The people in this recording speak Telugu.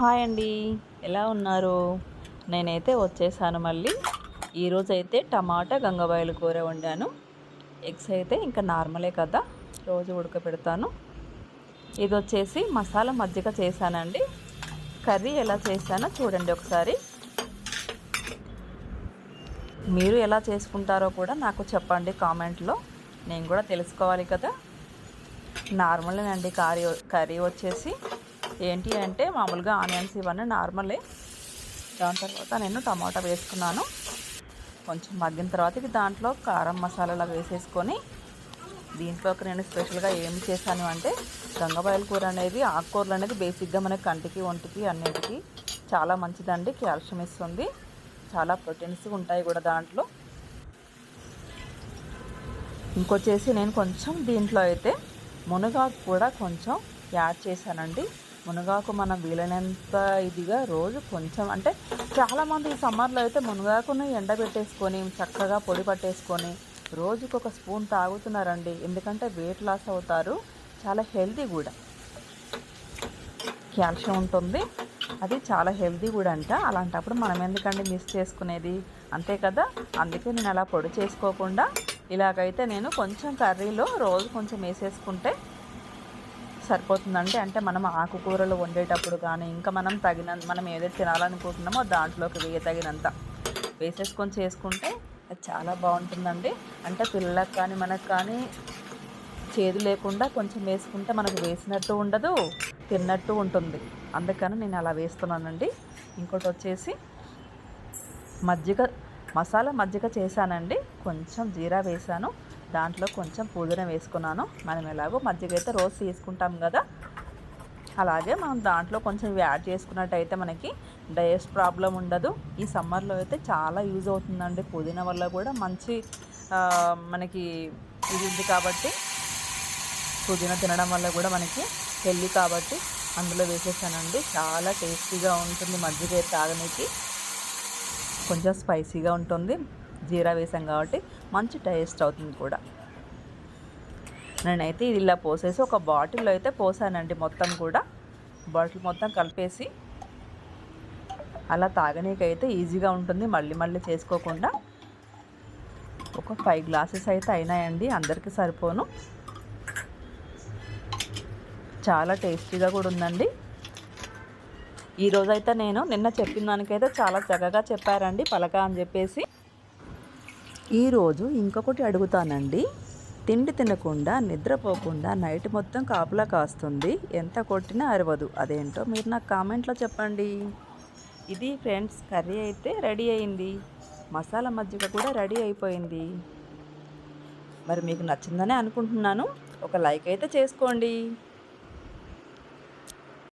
హాయ్ అండి. ఎలా ఉన్నారు? నేనైతే వచ్చేసాను మళ్ళీ. ఈరోజు అయితే టమాటా గంగబాయలు కూర వండాను. ఎగ్స్ అయితే ఇంకా నార్మలే కదా రోజు ఉడకపెడతాను. ఇది వచ్చేసి మసాలా మజ్జిగ చేశానండి. కర్రీ ఎలా చేశానో చూడండి ఒకసారి. మీరు ఎలా చేసుకుంటారో కూడా నాకు చెప్పండి కామెంట్లో. నేను కూడా తెలుసుకోవాలి కదా. నార్మలేనండి కర్రీ కర్రీ వచ్చేసి. ఏంటి అంటే మామూలుగా ఆనియన్స్ ఇవన్నీ నార్మలే. దాని తర్వాత నేను టమాటా వేసుకున్నాను. కొంచెం మగ్గిన తర్వాత ఇది దాంట్లో కారం మసాలాలు వేసేసుకొని దీంట్లోకి నేను స్పెషల్గా ఏం చేశాను అంటే గంగబాయల కూర అనేది ఆకుకూరలు అనేది బేసిక్గా మనకి కంటికి ఒంటికి అన్నిటికీ చాలా మంచిదండి. కాల్షియం ఇస్తుంది. చాలా ప్రోటీన్స్ ఉంటాయి కూడా దాంట్లో. ఇంకొచ్చేసి నేను కొంచెం దీంట్లో అయితే మునగాకు కూడా కొంచెం యాడ్ చేశానండి. మునగాకు మనం వీలైనంత ఇదిగా రోజు కొంచెం అంటే చాలామంది ఈ సమ్మర్లో అయితే మునగాకును ఎండబెట్టేసుకొని చక్కగా పొడి పట్టేసుకొని రోజుకు ఒక స్పూన్ తాగుతున్నారండి. ఎందుకంటే వెయిట్ లాస్ అవుతారు. చాలా హెల్దీ కూడా. కాల్షియం ఉంటుంది. అది చాలా హెల్దీ కూడా అంట. అలాంటప్పుడు మనం ఎందుకండి మిస్ చేసుకునేది? అంతే కదా? అందుకే నేను అలా పొడి చేసుకోకుండా ఇలాగైతే నేను కొంచెం కర్రీలో రోజు కొంచెం వేసేసుకుంటే సరిపోతుందంటే అంటే మనం ఆకుకూరలు వండేటప్పుడు కానీ ఇంకా మనం తగినంత మనం ఏదైతే తినాలనుకుంటున్నామో దాంట్లోకి వేయ తగినంత. వేసేసుకొని చేసుకుంటే అది చాలా బాగుంటుందండి. అంటే పిల్లలకు కానీ మనకు కానీ చేదు లేకుండా కొంచెం వేసుకుంటే మనకు వేసినట్టు ఉండదు తిన్నట్టు ఉంటుంది. అందుకని నేను అలా వేస్తున్నానండి. ఇంకోటి వచ్చేసి మజ్జిగ మసాలా మజ్జిగ చేశానండి. కొంచెం జీరా వేసాను దాంట్లో కొంచెం పుదీనా వేసుకున్నాను. మనం ఎలాగో మజ్జిగ అయితే రోజు తీసుకుంటాం కదా. అలాగే మనం దాంట్లో కొంచెం యాడ్ చేసుకున్నట్టయితే మనకి డైజెస్ట్ ప్రాబ్లం ఉండదు. ఈ సమ్మర్లో అయితే చాలా యూజ్ అవుతుందండి పుదీనా వల్ల కూడా మంచి మనకి ఇది ఉంది కాబట్టి పుదీనా తినడం వల్ల కూడా మనకి హెల్దీ కాబట్టి అందులో వేసేసానండి. చాలా టేస్టీగా ఉంటుంది మజ్జిగ తాగడానికి కొంచెం స్పైసీగా ఉంటుంది. జీరా వేసాం కాబట్టి మంచి టేస్ట్ అవుతుంది కూడా. నేనైతే ఇది ఇలా పోసేసి ఒక బాటిల్లో అయితే పోసానండి మొత్తం కూడా. బాటిల్ మొత్తం కలిపేసి అలా తాగనీకైతే ఈజీగా ఉంటుంది. మళ్ళీ మళ్ళీ చేసుకోకుండా ఒక ఫైవ్ గ్లాసెస్ అయితే అయినాయండి. అందరికీ సరిపోను. చాలా టేస్టీగా కూడా ఉందండి. ఈరోజైతే నేను నిన్న చెప్పిన దానికైతే చాలా చక్కగా చెప్పారండి. పలక అని చెప్పేసి. ఈరోజు ఇంకొకటి అడుగుతానండి. తిండి తినకుండా నిద్రపోకుండా నైట్ మొత్తం కాపులా కాస్తుంది. ఎంత కొట్టినా అరవదు. అదేంటో మీరు నాకు కామెంట్లో చెప్పండి. ఇది ఫ్రెండ్స్ కర్రీ అయితే రెడీ అయింది. మసాలా మజ్జిగ కూడా రెడీ అయిపోయింది. మరి మీకు నచ్చిందనే అనుకుంటున్నాను. ఒక లైక్ అయితే చేసుకోండి.